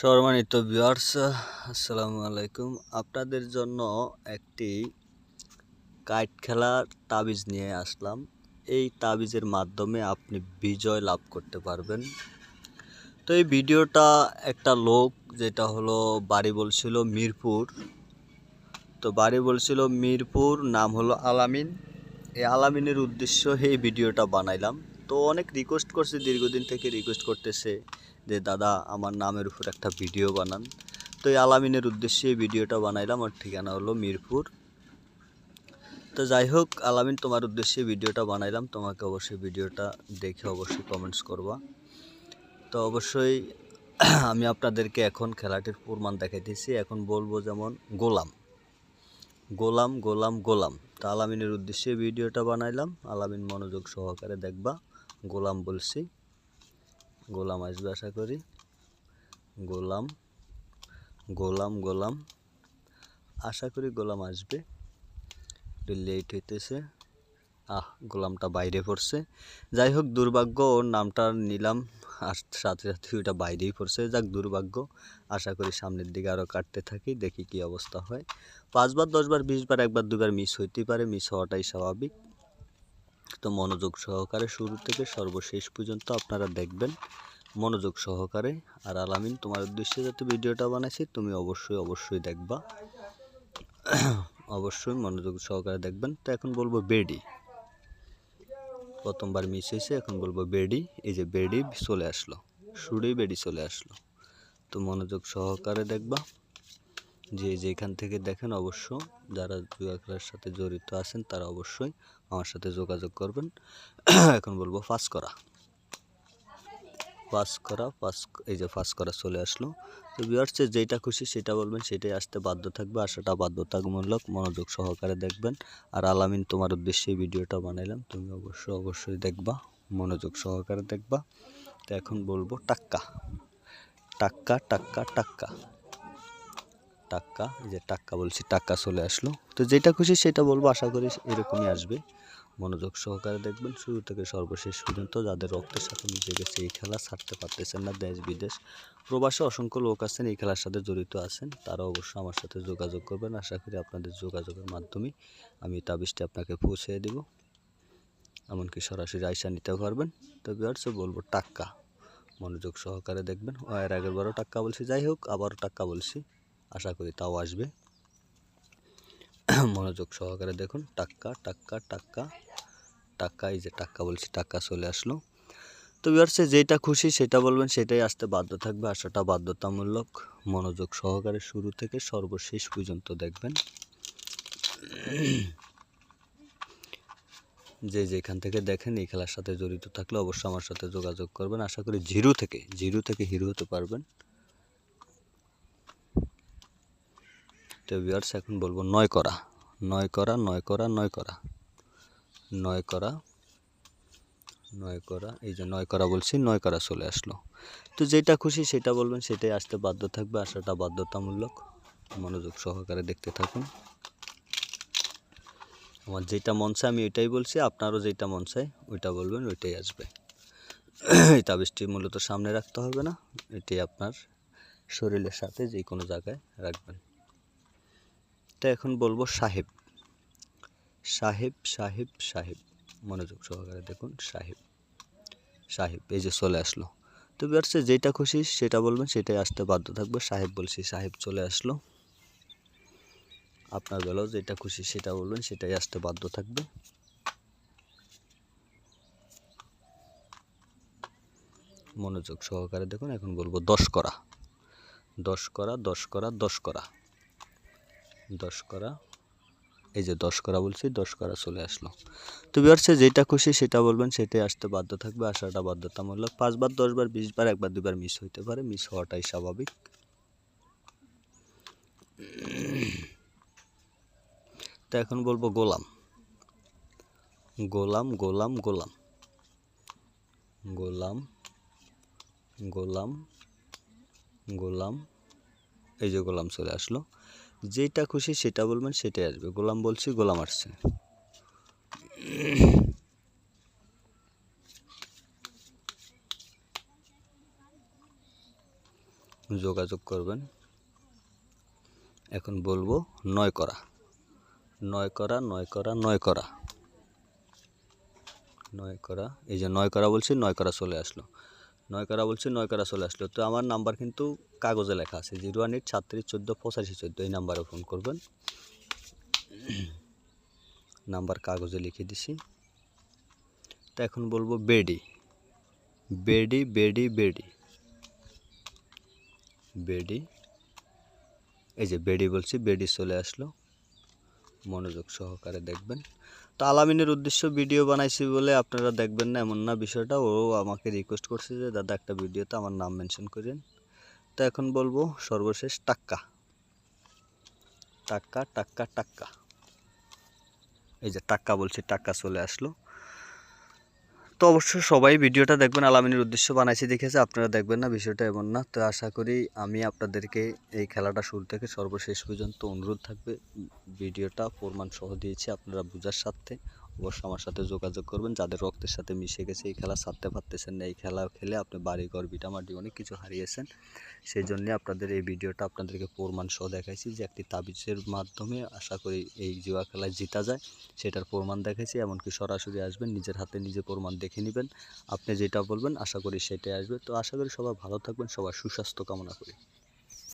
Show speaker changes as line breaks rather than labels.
সম্মানিত ভিউয়ার্স আসসালামু আলাইকুম। আপনাদের জন্য একটি কাইট খেলার তাবিজ নিয়ে আসলাম। এই তাবিজের মাধ্যমে আপনি বিজয় লাভ করতে পারবেন। তো এই ভিডিওটা একটা লোক, যেটা হলো বাড়ি বলছিল মিরপুর। তো বাড়ি বলছিল মিরপুর, নাম হলো আলামিন। এই আলামিনের উদ্দেশ্য এই ভিডিওটা বানাইলাম। তো অনেক রিকোয়েস্ট করছে, দীর্ঘদিন থেকে রিকোয়েস্ট করতেছে। যে, দাদা, আমার নামের উপর একটা ভিডিও বানান। তো এই আলামিনের উদ্দেশ্যে এই ভিডিওটা বানাইলাম। আর ঠিকানা হলো মিরপুর। তো যাই হোক, আলামিন, তোমার উদ্দেশ্যে ভিডিওটা বানাইলাম। তোমাকে অবশ্যই ভিডিওটা দেখে অবশ্যই কমেন্টস করবা। তো অবশ্যই আমি আপনাদেরকে এখন খেলাটির প্রমাণ দেখাইতেছি। এখন বলব যেমন গোলাম। গোলাম গোলাম গোলাম। তা আলামিনের উদ্দেশ্যে ভিডিওটা বানাইলাম। আলামিন মনোযোগ সহকারে দেখবা। গোলাম বলছি। গোলাম আসবে আশা করি। গোলাম গোলাম গোলাম। আশা করি গোলাম আসবে। একটু লেট হইতেছে। আহ, গোলামটা বাইরে পড়ছে। যাই হোক, দুর্ভাগ্য, ওর নামটা নিলাম। আর সাথে সাথে ওইটা বাইরেই পড়ছে। যাক, দুর্ভাগ্য। আশা করি সামনের দিকে আরও কাটতে থাকি, দেখি কি অবস্থা হয়। পাঁচবার, দশবার, বিশবার, একবার, দুবার মিস হইতেই পারে। মিস হওয়াটাই স্বাভাবিক। তো মনোযোগ সহকারে শুরু থেকে সর্বশেষ পর্যন্ত আপনারা দেখবেন মনোযোগ সহকারে। আর আলামিন, তোমার উদ্দেশ্যে যাতে ভিডিওটা বানাইছি, তুমি অবশ্যই অবশ্যই দেখবা। অবশ্যই মনোযোগ সহকারে দেখবেন। তো এখন বলব বেডি। প্রথমবার মিস হয়েছে, এখন বলব বেডি। এই যে বেডি চলে আসলো সুরেই বেডি চলে আসলো। তো মনোযোগ সহকারে দেখবা। যে যেখান থেকে দেখেন অবশ্য যারা জুয়া খেলার সাথে জড়িত আছেন, তারা অবশ্যই আমার সাথে যোগাযোগ করবেন। এখন বলব ফাঁস করা। পাস করা পাস এই যে পাস করা চলে আসলো। তো ভিউয়ার্সে যেটা খুশি সেটা বলবেন, সেটাই আসতে বাধ্য থাকবে। আসাটা বাধ্যতামূলক মনোযোগ সহকারে দেখবেন। আর আলামিন, তোমার উদ্দেশ্যে ভিডিওটা বানাইলাম, তুমি অবশ্যই অবশ্যই দেখবা, মনোযোগ সহকারে দেখবা। তো এখন বলব টাক্কা। টাক্কা টাক্কা টাক্কা। টাক্কা, এই যে টাক্কা বলছি, টাক্কা চলে আসলো। তো যেটা খুশি সেটা বলব, আশা করি এরকমই আসবে। মনোযোগ সহকারে দেখবেন, শুরু থেকে সর্বশেষ পর্যন্ত যাদের রক্তের সাথে মিশে গেছে, এই খেলা ছাড়তে পারতেছেন না দেশ, বিদেশ। প্রবাসে অসংখ্য লোক আছেন, এই খেলার সাথে জড়িত আছেন। তারা অবশ্যই আমার সাথে যোগাযোগ করবেন। আশা করি আপনাদের যোগাযোগের মাধ্যমে আমি তাবিজটি আপনাকে পৌঁছে দেব। এমনকি সরাসরি আয়সা নিতে পারবেন। তো বিহারসে বলব টাক্কা। মনোযোগ সহকারে দেখবেন। এর আগের বারও টাক্কা বলছি। যাই হোক, আবারও টাক্কা বলছি। আশা করি তাও আসবে। মনোযোগ সহকারে দেখুন, টাক্কা টাক্কা টাক্কা টাক্কা, এই যে টাক্কা বলছি, টাক্কা চলে আসলো। তো বিহারসে যেটা খুশি সেটা বলবেন, সেটাই আসতে বাধ্য থাকবে আসাটা বাধ্যতামূলক। মনোযোগ সহকারে শুরু থেকে সর্বশেষ পর্যন্ত দেখবেন। যে যেখান থেকে দেখেন, এই খেলার সাথে জড়িত থাকলে অবশ্যই আমার সাথে যোগাযোগ করবেন। আশা করি জিরো থেকে জিরো থেকে হিরো হতে পারবেন। তো ভিউয়ার্স এখন বলব নয় করা। নয় করা নয় করা নয় করা। নয় করা নয় করা, এই যে নয় করা বলছি, নয় করা চলে আসলো। তো যেটা খুশি সেটা বলবেন, সেটাই আসতে বাধ্য থাকবে আসাটা বাধ্যতামূলক। মনোযোগ সহকারে দেখতে থাকুন। আমার যেটা মন চায়, আমি ওইটাই বলছি, আপনারও যেটা মন চায়, ওইটা বলবেন, ওইটাই আসবে। এই তাবিজটি মূলত সামনে রাখতে হবে না এটি আপনার শরীরের সাথে যে কোনো জায়গায় রাখবেন। তো এখন বলব সাহেব। সাহেব সাহেব সাহেব। মনোযোগ সহকারে দেখুন, সাহেব। সাহেব, এই যে চলে আসলো। তো বিয়ার্সে যেটা খুশি সেটা বলবেন, সেটাই আসতে বাধ্য থাকবে। সাহেব বলছি, সাহেব চলে আসলো। আপনার বেলাও যেটা খুশি সেটা বলবেন, সেটাই আসতে বাধ্য থাকবে। মনোযোগ সহকারে দেখুন, এখন বলব দশ করা। দশ করা দশ করা দশ করা। দশ করা। এই যে দশ করা বলছি, দশ করা চলে আসলো। তো বিহারসে যেটা খুশি সেটা বলবেন, সেটাই আসতে বাধ্য থাকবে, আসাটা বাধ্যতামূলক। পাঁচবার, দশবার, বিশবার, একবার, দুবার মিস হইতে পারে মিস হওয়াটাই স্বাভাবিক। তো এখন বলব গোলাম। গোলাম গোলাম গোলাম। গোলাম গোলাম গোলাম। এই যে গোলাম চলে আসলো। যেটা খুশি সেটা বলবেন, সেটাই আসবে। গোলাম বলছি, গোলাম আসছে। যোগাযোগ করবেন। এখন বলব, নয় করা। নয় করা নয় করা নয় করা। নয় করা, এই যে নয় করা বলছি, নয় করা চলে আসলো। নয় করা বলছি নয় করা চলে আসলো। তো আমার নাম্বার কিন্তু কাগজে লেখা আছে, জিরো ওয়ান এইট সাতত্রিশ চোদ্দ পঁচাশি চোদ্দ, এই নাম্বারে ফোন করবেন। নাম্বার কাগজে লিখে দিছি। তো এখন বলব বেডি। বেডি বেডি বেডি। বেডি। এই যে বেডি বলছি, বেডি চলে আসলো। মনোযোগ সহকারে দেখবেন। তো আলামিনের উদ্দেশ্য ভিডিও বানাইছি বলে আপনারা দেখবেন না, এমন না বিষয়টা। ও আমাকে রিকোয়েস্ট করছে যে, দাদা, একটা ভিডিওতে আমার নাম মেনশন করেন। তো এখন বলব, সর্বশেষ টাক্কা। টাক্কা টাক্কা টাক্কা। এই যে টাক্কা বলছি, টাক্কা চলে আসলো। তো অবশ্যই সবাই ভিডিওটা দেখবেন, আলামিনের উদ্দেশ্য বানাইছি দেখেছে আপনারা দেখবেন না, বিষয়টা এমন না। তো আশা করি আমি আপনাদেরকে এই খেলাটা শুরু থেকে সর্বশেষ পর্যন্ত অনুরোধ থাকবে। ভিডিওটা প্রমাণ সহ দিয়েছি, আপনারা বোঝার সাথে অবশ্যই আমার সাথে যোগাযোগ করবেন, যাদের রক্তের সাথে মিশে গেছে, এই খেলা ছাড়তে পারতেছেন না, এই খেলা খেলে আপনি বাড়ি বাড়িঘর ভিটামাটি অনেক কিছু হারিয়েছেন। সেই জন্যে আপনাদের এই ভিডিওটা আপনাদেরকে প্রমাণ সহ দেখাইছি যে একটি তাবিজের মাধ্যমে আশা করি এই জুয়া খেলায় জিতা যায়। সেটার প্রমাণ দেখাইছি, এমনকি সরাসরি আসবেন, নিজের হাতে নিজে প্রমাণ দেখে নেবেন। আপনি যেটা বলবেন, আশা করি সেটাই আসবে। তো আশা করি সবাই ভালো থাকবেন, সবার সুস্বাস্থ্য কামনা করি।